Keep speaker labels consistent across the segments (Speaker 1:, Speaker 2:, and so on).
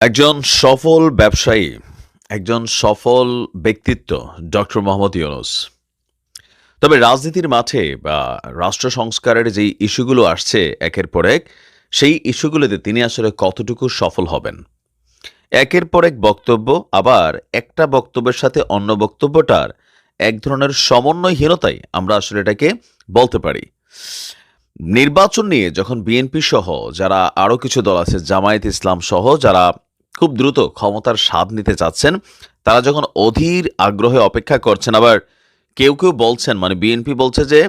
Speaker 1: একজন সফল ব্যবসায়ী, একজন সফল ব্যক্তিত্ব, ডক্টর মোহাম্মদ ইউনুস। তবে রাজনীতির মাঠে বা রাষ্ট্র সংস্কারের যে ইস্যুগুলো আসছে একের পর এক, সেই ইস্যুগুলোতে তিনি আসলে কতটুকু সফল হবেন? একের পর এক বক্তব্য, আবার একটা বক্তব্যের সাথে অন্য বক্তব্যটার এক ধরনের সমন্বয়হীনতাই আমরা আসলে এটাকে বলতে পারি। নির্বাচন নিয়ে যখন বিএনপি সহ যারা আরও কিছু দল আছে, জামায়াত ইসলাম সহ যারা খুব দ্রুত ক্ষমতার স্বাদ নিতে চাচ্ছেন। তারা যখন অধীর আগ্রহে অপেক্ষা করছেন, আবার কেউ কেউ বলছেন মানে বিএনপি বলছে যে,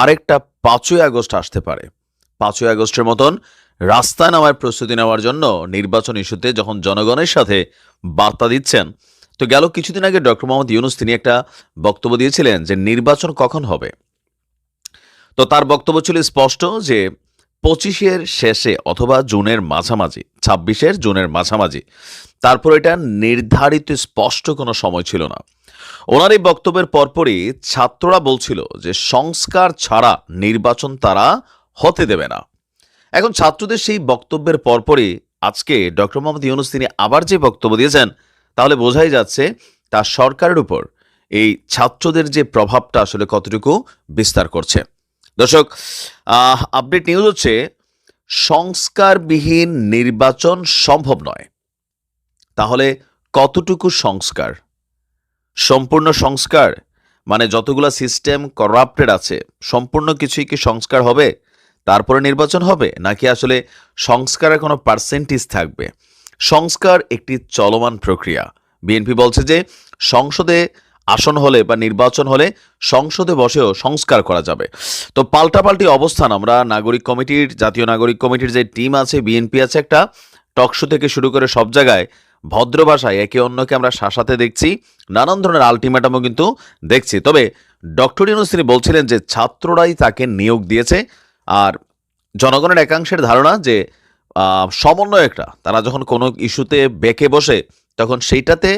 Speaker 1: আরেকটা পাঁচই আগস্ট আসতে পারে। পাঁচই আগস্টের মতন রাস্তায় নামার প্রস্তুতি নেওয়ার জন্য নির্বাচন ইস্যুতে যখন জনগণের সাথে বার্তা দিচ্ছেন, তো গেল কিছুদিন আগে ডক্টর মোহাম্মদ ইউনুস তিনি একটা বক্তব্য দিয়েছিলেন যে, নির্বাচন কখন হবে? তো তার বক্তব্য ছিল স্পষ্ট যে পঁচিশের শেষে অথবা জুনের মাঝামাঝি, ছাব্বিশের জুনের মাঝামাঝি, তারপর এটা নির্ধারিত স্পষ্ট কোনো সময় ছিল না। ওনার এই বক্তব্যের পরপরই ছাত্ররা বলছিল যে সংস্কার ছাড়া নির্বাচন তারা হতে দেবে না। এখন ছাত্রদের সেই বক্তব্যের পরপরই আজকে ডক্টর মোহাম্মদ ইউনুস তিনি আবার যে বক্তব্য দিয়েছেন, তাহলে বোঝাই যাচ্ছে তার সরকারের উপর এই ছাত্রদের যে প্রভাবটা আসলে কতটুকু বিস্তার করছে। দর্শক আপডেট নিউজ হচ্ছে, সংস্কারবিহীন নির্বাচন সম্ভব নয়। তাহলে কতটুকু সংস্কার? সম্পূর্ণ সংস্কার? মানে যতগুলো সিস্টেম করাপ্টেড আছে, সম্পূর্ণ কিছুই কি সংস্কার হবে? তারপরে নির্বাচন হবে? নাকি আসলে সংস্কারের কোনো পার্সেন্টেজ থাকবে? সংস্কার একটি চলমান প্রক্রিয়া। বিএনপি বলছে যে, সংসদে আসন হলে বা নির্বাচন হলে সংসদে বসেও সংস্কার করা যাবে। তো পাল্টাপাল্টি অবস্থান আমরা নাগরিক কমিটির জাতীয় নাগরিক কমিটির যে টিম আছে বিএনপি আছে একটা টকশো থেকে শুরু করে সব জায়গায় ভদ্র ভাষায় একে অন্যকে আমরা শাসাতে দেখছি নানান ধরনের আলটিমেটামও কিন্তু দেখছি। তবে ডক্টর ইউনুস তিনি বলছিলেন যে ছাত্ররাই তাকে নিয়োগ দিয়েছে আর জনগণের একাংশের ধারণা যে আহ, সমন্বয়করা তারা যখন কোনো ইস্যুতে বেঁকে বসে তখন সেইটাতে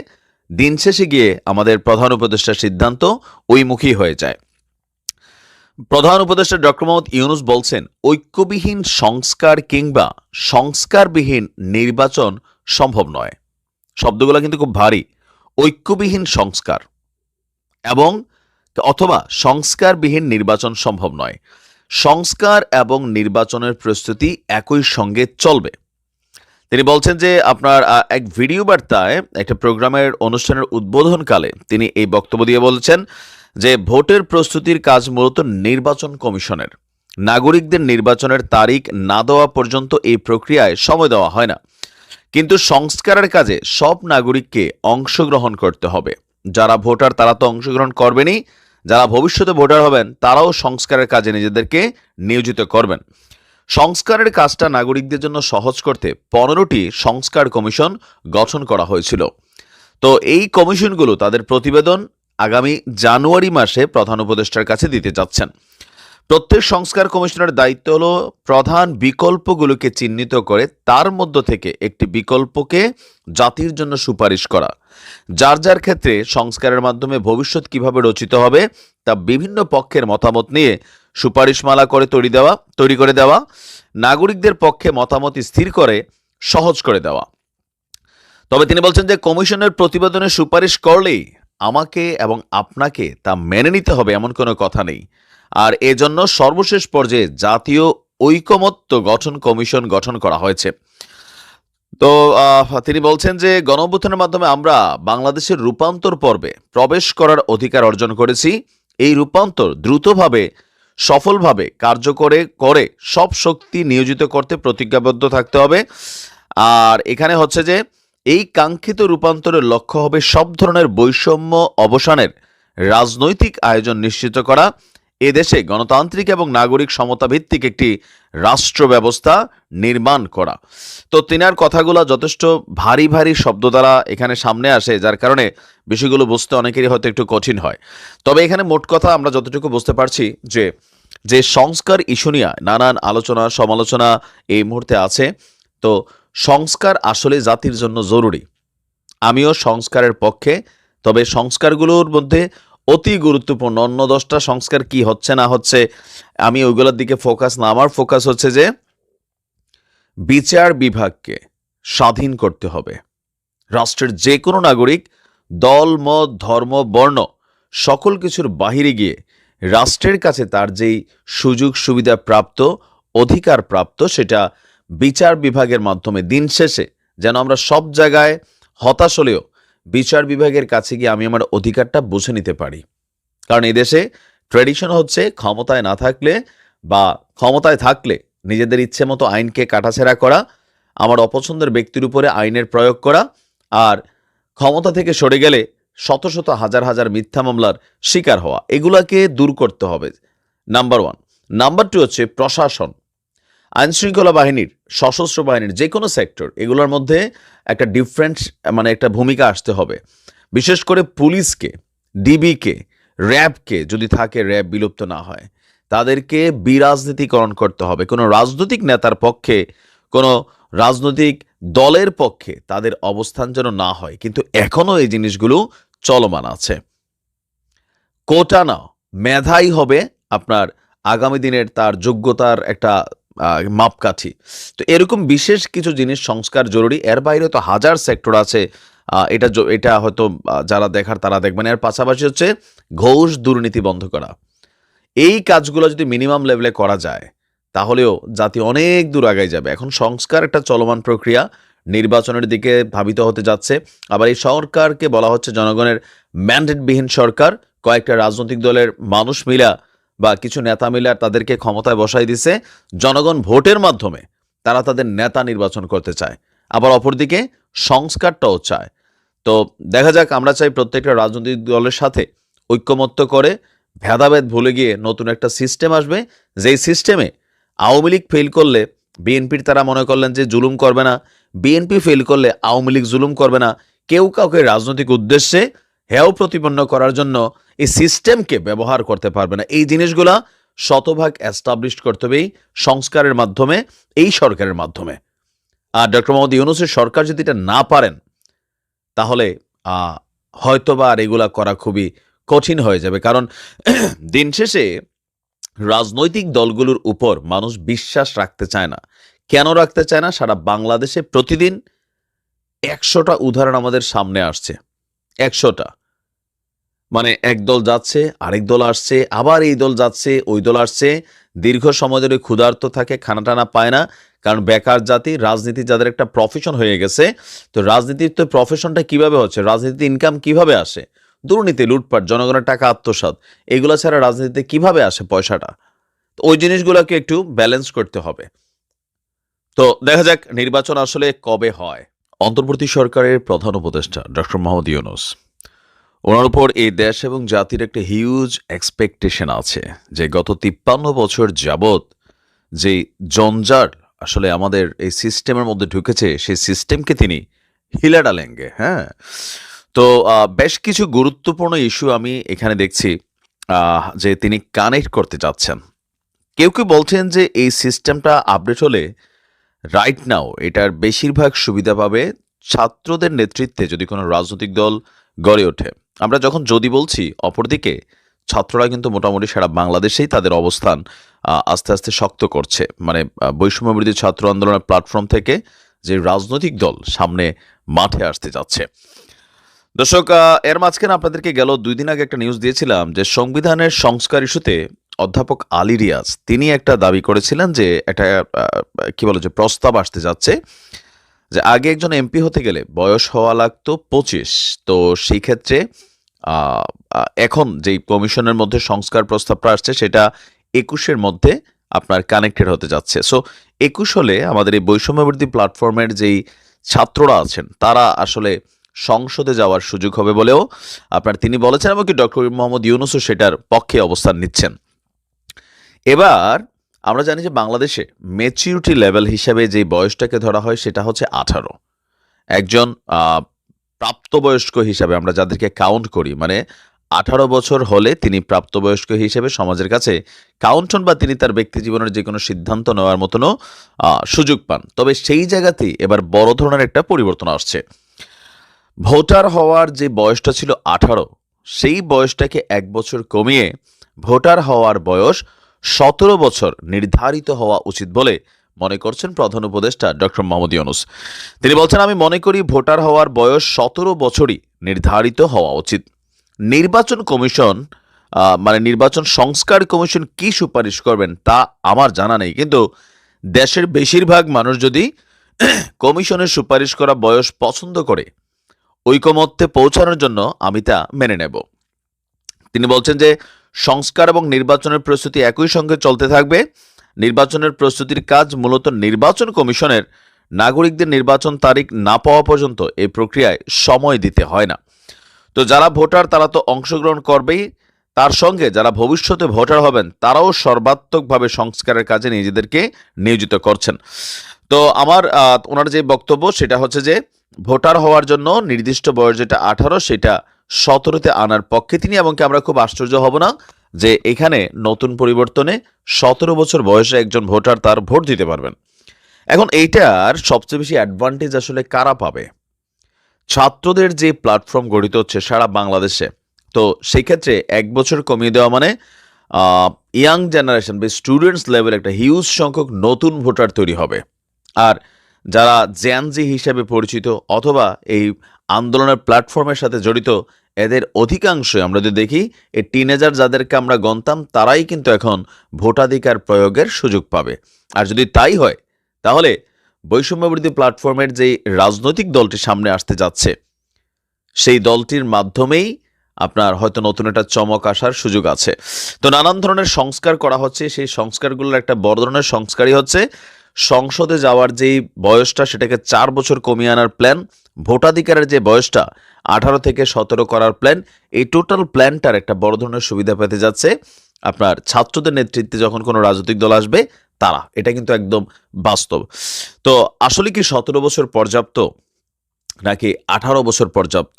Speaker 1: দিন শেষে গিয়ে আমাদের প্রধান উপদেষ্টার সিদ্ধান্ত ওইমুখী হয়ে যায়। প্রধান উপদেষ্টা ডক্টর মোহাম্মদ ইউনুস বলছেন, ঐক্যবিহীন সংস্কার কিংবা সংস্কারবিহীন নির্বাচন সম্ভব নয়। শব্দগুলো কিন্তু খুব ভারী। ঐক্যবিহীন সংস্কার এবং, অথবা সংস্কারবিহীন নির্বাচন সম্ভব নয়। সংস্কার এবং নির্বাচনের প্রস্তুতি একই সঙ্গে চলবে। তিনি বলছেন যে আপনার এক ভিডিও বার্তায় একটা প্রোগ্রামের অনুষ্ঠানের উদ্বোধনকালে তিনি এই বক্তব্য দিয়ে বলছেন যে ভোটের প্রস্তুতির কাজ মূলত নির্বাচন কমিশনের। নাগরিকদের নির্বাচনের তারিখ না দেওয়া পর্যন্ত এই প্রক্রিয়ায় সময় দেওয়া হয় না। কিন্তু সংস্কারের কাজে সব নাগরিককে অংশগ্রহণ করতে হবে। যারা ভোটার, তারা তো অংশগ্রহণ করবেনই। যারা ভবিষ্যতে ভোটার হবেন, তারাও সংস্কারের কাজে নিজেদেরকে নিয়োজিত করবেন। সংস্কারের কাজটা নাগরিকদের জন্য সহজ করতে পনেরোটি সংস্কার কমিশন গঠন করা হয়েছিল। তো এই কমিশনগুলো তাদের প্রতিবেদন আগামী জানুয়ারি মাসে প্রধান উপদেষ্টার কাছে দিতে যাচ্ছেন। প্রত্যেক সংস্কার কমিশনের দায়িত্ব হল প্রধান বিকল্পগুলোকে চিহ্নিত করে তার মধ্য থেকে একটি বিকল্পকে জাতির জন্য সুপারিশ করা। যার যার ক্ষেত্রে সংস্কারের মাধ্যমে ভবিষ্যৎ কীভাবে রচিত হবে, তা বিভিন্ন পক্ষের মতামত নিয়ে সুপারিশমালা করে তৈরি দেওয়া, তৈরি করে দেওয়া, নাগরিকদের পক্ষে মতামত স্থির করে, সহজ করে দেওয়া। তবে তিনি বলছেন যে, কমিশনের প্রতিবেদনে সুপারিশ করলেই আমাকে এবং আপনাকে তা মেনে নিতে হবে এমন কোনো কথা নেই। আর এজন্য সর্বশেষ পর্যায়ে জাতীয় ঐকমত্য গঠন কমিশন গঠন করা হয়েছে। তো তিনি বলছেন যে গণঅভ্যুত্থানের মাধ্যমে আমরা বাংলাদেশের রূপান্তর পর্বে প্রবেশ করার অধিকার অর্জন করেছি। এই রূপান্তর দ্রুতভাবে, সফলভাবে কার্যকরে করে সব শক্তি নিয়োজিত করতে প্রতিজ্ঞাবদ্ধ থাকতে হবে। আর এখানে হচ্ছে যে, এই কাঙ্ক্ষিত রূপান্তরের লক্ষ্য হবে সব ধরনের বৈষম্য অবসানের রাজনৈতিক আয়োজন নিশ্চিত করা। এদেশে গণতান্ত্রিক এবং নাগরিক সমতা ভিত্তিক একটি রাষ্ট্র ব্যবস্থা নির্মাণ করা। তো তিনার কথাগুলো যথেষ্ট ভারী ভারী শব্দ দ্বারা এখানে সামনে আসে, যার কারণে বিষয়গুলো বুঝতে অনেকেরই হয়তো একটু কঠিন হয়। তবে এখানে মোট কথা আমরা যতটুকু বুঝতে পারছি যে যে সংস্কার ইস্যু নিয়ে নানান আলোচনা, সমালোচনা এই মুহূর্তে আছে। তো সংস্কার আসলে জাতির জন্য জরুরি। আমিও সংস্কারের পক্ষে, তবে সংস্কারগুলোর মধ্যে অতি গুরুত্বপূর্ণ। অন্য দশটা সংস্কার কি হচ্ছে না হচ্ছে আমি ওইগুলোর দিকে ফোকাস না। আমার ফোকাস হচ্ছে যে বিচার বিভাগকে স্বাধীন করতে হবে। রাষ্ট্রের যে কোনো নাগরিক, দল, মত, ধর্ম, বর্ণ, সকল কিছুর বাহিরে গিয়ে রাষ্ট্রের কাছে তার যেই সুযোগ সুবিধা প্রাপ্ত, অধিকার প্রাপ্ত, সেটা বিচার বিভাগের মাধ্যমে দিন শেষে যেন আমরা সব জায়গায় হতাশ হলেও বিচার বিভাগের কাছে গিয়ে আমি আমার অধিকারটা বুঝে নিতে পারি। কারণ এদেশে দেশে ট্রেডিশন হচ্ছে ক্ষমতায় না থাকলে বা ক্ষমতায় থাকলে নিজেদের ইচ্ছে মতো আইনকে কাটাছেড়া করা, আমার অপছন্দের ব্যক্তির উপরে আইনের প্রয়োগ করা আর ক্ষমতা থেকে সরে গেলে শত শত হাজার হাজার মিথ্যা মামলার শিকার হওয়া, এগুলাকে দূর করতে হবে। নাম্বার ওয়ান নাম্বার টু হচ্ছে প্রশাসন। আইনশৃঙ্খলা বাহিনীর, সশস্ত্র বাহিনীর যে কোনো সেক্টর, এগুলোর মধ্যে একটা ডিফারেন্ট মানে একটা ভূমিকা আসতে হবে। বিশেষ করে পুলিশকে ডিবিকে র্যাবকে যদি থাকে র্যাব বিলুপ্ত না হয়, তাদেরকে বিরাজনীতিকরণ করতে হবে। কোনো রাজনৈতিক নেতার পক্ষে, কোনো রাজনৈতিক দলের পক্ষে তাদের অবস্থান যেন না হয়। কিন্তু এখনও এই জিনিসগুলো চলমান আছে। কোটা না মেধাই হবে আপনার আগামী দিনের তার যোগ্যতার একটা মাপকাঠি। তো এরকম বিশেষ কিছু জিনিস সংস্কার জরুরি। এর বাইরে তো হাজার সেক্টর আছে। এটা এটা হয়তো যারা দেখার তারা দেখবেন। এর পাশাপাশি হচ্ছে ঘোষ দুর্নীতি বন্ধ করা। এই কাজগুলো যদি মিনিমাম লেভেলে করা যায়, তাহলেও জাতি অনেক দূর আগায় যাবে। এখন সংস্কার একটা চলমান প্রক্রিয়া। নির্বাচনের দিকে ভাবিত হতে যাচ্ছে। আবার এই সরকারকে বলা হচ্ছে জনগণের ম্যান্ডেটবিহীন সরকার। কয়েকটা রাজনৈতিক দলের মানুষ মিলা বা কিছু নেতা মিলা তাদেরকে ক্ষমতায় বসাই দিছে, জনগণ ভোটের মাধ্যমে তারা তাদের নেতা নির্বাচন করতে চায়। আবার অপরদিকে সংস্কারটাও চায়। তো দেখা যাক, আমরা চাই প্রত্যেকটা রাজনৈতিক দলের সাথে ঐক্যমত্য করে ভেদাভেদ ভুলে গিয়ে নতুন একটা সিস্টেম আসবে। যেই সিস্টেমে আওয়ামী লীগ ফেল করলে বিএনপির তারা মনে করলেন যে জুলুম করবে না, বিএনপি ফেল করলে আওয়ামী লীগ জুলুম করবে না, কেউ কাউকে রাজনৈতিক উদ্দেশ্যে হেয় প্রতিপন্ন করার জন্য এই সিস্টেমকে ব্যবহার করতে পারবে না। এই জিনিসগুলা শতভাগ অ্যাস্টাবলিশ করতে হবে সংস্কারের মাধ্যমে, এই সরকারের মাধ্যমে। আর ডক্টর মোহাম্মদ ইউনুসের সরকার যদি এটা না পারেন, তাহলে হয়তোবা আর এগুলা করা খুবই কঠিন হয়ে যাবে। কারণ দিন শেষে রাজনৈতিক দলগুলোর উপর মানুষ বিশ্বাস রাখতে চায় না। কেন রাখতে চায় না? সারা বাংলাদেশে প্রতিদিন একশোটা উদাহরণ আমাদের সামনে আসছে। একশোটা। মানে এক দল যাচ্ছে, আরেক দল আসছে, আবার এই দল যাচ্ছে, ওই দল আসছে। দীর্ঘ সময় ধরে ক্ষুধার্ত থাকে খানা টানা পায় না, কারণ বেকার জাতি, রাজনীতি যাদের একটা প্রফেশন হয়ে গেছে, তো রাজনীতির তো প্রফেশনটা কীভাবে হচ্ছে? রাজনীতিতে ইনকাম কীভাবে আসে? দুর্নীতি, লুটপাট, জনগণের টাকা আত্মসাৎ, এগুলো ছাড়া রাজনীতিতে কীভাবে আসে পয়সাটা? তো ওই জিনিসগুলোকে একটু ব্যালেন্স করতে হবে। তো দেখা যাক, নির্বাচন আসলে কবে হয়? অন্তর্বর্তী সরকারের প্রধান উপদেষ্টা, ডক্টর মোহাম্মদ ইউনুস। ওনার উপর এই দেশ এবং জাতির একটা হিউজ এক্সপেকটেশন আছে যে গত তিপ্পান্ন বছর যাবৎ যে জঞ্জাট আসলে আমাদের এই সিস্টেমের মধ্যে ঢুকেছে, সেই সিস্টেমকে তিনি হিলা ডালেঙ্গে হ্যাঁ? তো বেশ কিছু গুরুত্বপূর্ণ ইস্যু আমি এখানে দেখছি যে তিনি কানেক্ট করতে চাচ্ছেন। কেউ কেউ বলছেন যে এই সিস্টেমটা আপডেট হলে রাইট নাও এটার বেশিরভাগ সুবিধা পাবে ছাত্রদের নেতৃত্বে যদি কোনো রাজনৈতিক দল গড়ে ওঠে। আমরা যখন যদি বলছি, অপরদিকে ছাত্ররা কিন্তু মোটামুটি সারা বাংলাদেশেই তাদের অবস্থান আস্তে আস্তে শক্ত করছে। মানে বৈষম্যবিরোধী ছাত্র আন্দোলনের প্ল্যাটফর্ম থেকে যে রাজনৈতিক দল সামনে মাঠে আসতে যাচ্ছে। দর্শক এর মাঝখানে আপনাদেরকে গেল দুই দিন আগে একটা নিউজ দিয়েছিলাম যে সংবিধানের সংস্কার ইস্যুতে অধ্যাপক আলী রিয়াজ, তিনি একটা দাবি করেছিলেন যে একটা কি বলে যে প্রস্তাব আসতে যাচ্ছে যে আগে একজন এমপি হতে গেলে বয়স হওয়া লাগতো পঁচিশ। তো সেই ক্ষেত্রে এখন যেই কমিশনের মধ্যে সংস্কার প্রস্তাবটা আসছে সেটা একুশের মধ্যে আপনার কানেক্টেড হতে যাচ্ছে। সো একুশ হলে আমাদের এই বৈষম্যবর্তী প্ল্যাটফর্মের যেই ছাত্ররা আছেন, তারা আসলে সংসদে যাওয়ার সুযোগ হবে বলেও আপনার তিনি বলেছেন এবং কি ডক্টর মোহাম্মদ ইউনুসও সেটার পক্ষে অবস্থান নিচ্ছেন। এবার আমরা জানি যে বাংলাদেশে মেচিউরিটি লেভেল হিসাবে যে বয়সটাকে ধরা হয় সেটা হচ্ছে আঠারো। একজন প্রাপ্তবয়স্ক হিসাবে আমরা যাদেরকে কাউন্ট করি মানে আঠারো বছর হলে তিনি প্রাপ্তবয়স্ক হিসেবে সমাজের কাছে কাউন্ট হন বা তিনি তার ব্যক্তি জীবনের যে কোনো সিদ্ধান্ত নেওয়ার মতনও সুযোগ পান। তবে সেই জায়গাতেই এবার বড় ধরনের একটা পরিবর্তন আসছে। ভোটার হওয়ার যে বয়সটা ছিল আঠারো, সেই বয়সটাকে এক বছর কমিয়ে ভোটার হওয়ার বয়স সতেরো বছর নির্ধারিত হওয়া উচিত বলে মনে করছেন প্রধান উপদেষ্টা ডক্টর মোহাম্মদ ইউনুস। তিনি বলছেন, আমি মনে করি ভোটার হওয়ার বয়স সতেরো বছরই নির্ধারিত হওয়া উচিত। নির্বাচন কমিশন মানে নির্বাচন সংস্কার কমিশন কি সুপারিশ করবেন তা আমার জানা নেই। কিন্তু দেশের বেশিরভাগ মানুষ যদি কমিশনের সুপারিশ করা বয়স পছন্দ করে, ঐকমত্যে পৌঁছানোর জন্য আমি তা মেনে নেব। তিনি বলছেন যে সংস্কার এবং নির্বাচনের প্রস্তুতি একই সঙ্গে চলতে থাকবে। নির্বাচনের প্রস্তুতির কাজ মূলত নির্বাচন কমিশনের নাগরিকদের নির্বাচন তারিখ না পাওয়া পর্যন্ত এই প্রক্রিয়ায় সময় দিতে হয় না। তো যারা ভোটার, তারা তো অংশগ্রহণ করবেই। তার সঙ্গে যারা ভবিষ্যতে ভোটার হবেন, তারাও সর্বাত্মকভাবে সংস্কারের কাজে নিজেদেরকে নিয়োজিত করছেন। তো আমার ওনার যে বক্তব্য, সেটা হচ্ছে যে, ভোটার হওয়ার জন্য নির্দিষ্ট বয়স যেটা আঠারো, সেটা সতেরোতে আনার পক্ষে তিনি এবং আমরা খুব আশ্চর্য হব না যে এখানে নতুন পরিবর্তনে সতেরো বছর বয়সে একজন ভোটার তার ভোট দিতে পারবেন। এখন এইটার সবচেয়ে বেশি অ্যাডভান্টেজ আসলে কারা পাবে? ছাত্রদের যে প্ল্যাটফর্ম গঠিত হচ্ছে সারা বাংলাদেশে, তো সেই ক্ষেত্রে এক বছর কমিয়ে দেওয়া মানে ইয়াং জেনারেশন বা স্টুডেন্টস লেভেল একটা হিউজ সংখ্যক নতুন ভোটার তৈরি হবে। আর যারা জ্যানজি হিসেবে পরিচিত অথবা এই আন্দোলনের প্ল্যাটফর্মের সাথে জড়িত, এদের অধিকাংশই আমরা যদি দেখি, এই টিনেজার যাদেরকে আমরা গণতাম, তারাই কিন্তু এখন ভোটাধিকার প্রয়োগের সুযোগ পাবে। আর যদি তাই হয়, তাহলে বৈষম্যবৃদ্ধি প্ল্যাটফর্মের যে রাজনৈতিক দলটি সামনে আসতে যাচ্ছে, সেই দলটির মাধ্যমেই আপনার হয়তো নতুন একটা চমক আসার সুযোগ আছে। তো নানান ধরনের সংস্কার করা হচ্ছে, সেই সংস্কারগুলোর একটা বড় ধরনের সংস্কারই হচ্ছে, সংসদে যাওয়ার যেই বয়সটা, সেটাকে চার বছর কমিয়ে আনার প্ল্যান ভোটাধিকারের যে বয়সটা, আঠারো থেকে সতেরো করার প্ল্যান এই টোটাল প্ল্যানটার একটা বড় ধরনের সুবিধা পেতে যাচ্ছে আপনার ছাত্রদের নেতৃত্বে যখন কোনো রাজনৈতিক দল আসবে, তারা। এটা কিন্তু একদম বাস্তব। তো আসলে কি সতেরো বছর পর্যাপ্ত নাকি আঠারো বছর পর্যাপ্ত?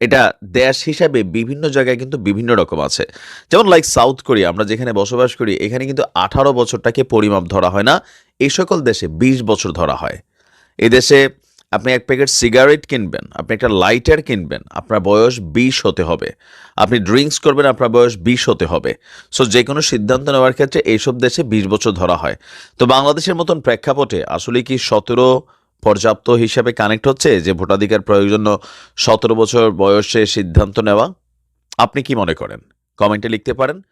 Speaker 1: এটা দেশ হিসাবে বিভিন্ন জায়গায় কিন্তু বিভিন্ন রকম আছে। যেমন লাইক সাউথ কোরিয়া আমরা যেখানে বসবাস করি, এখানে কিন্তু আঠারো বছরটাকে পরিমাপ ধরা হয় না। এই সকল দেশে বিশ বছর ধরা হয়। এদেশে দেশে আপনি এক প্যাকেট সিগারেট কিনবেন, আপনি একটা লাইটার কিনবেন, আপনার বয়স বিশ হতে হবে। আপনি ড্রিঙ্কস করবেন, আপনার বয়স বিশ হতে হবে। সো যে কোনো সিদ্ধান্ত নেওয়ার ক্ষেত্রে এইসব দেশে বিশ বছর ধরা হয়। তো বাংলাদেশের মতন প্রেক্ষাপটে আসলে কি সতেরো পর্যাপ্ত হিসাবে কানেক্ট হচ্ছে যে ভোটাধিকার প্রয়োগের জন্য সতেরো বছর বয়সে সিদ্ধান্ত নেওয়া? আপনি কি মনে করেন? কমেন্টে লিখতে পারেন।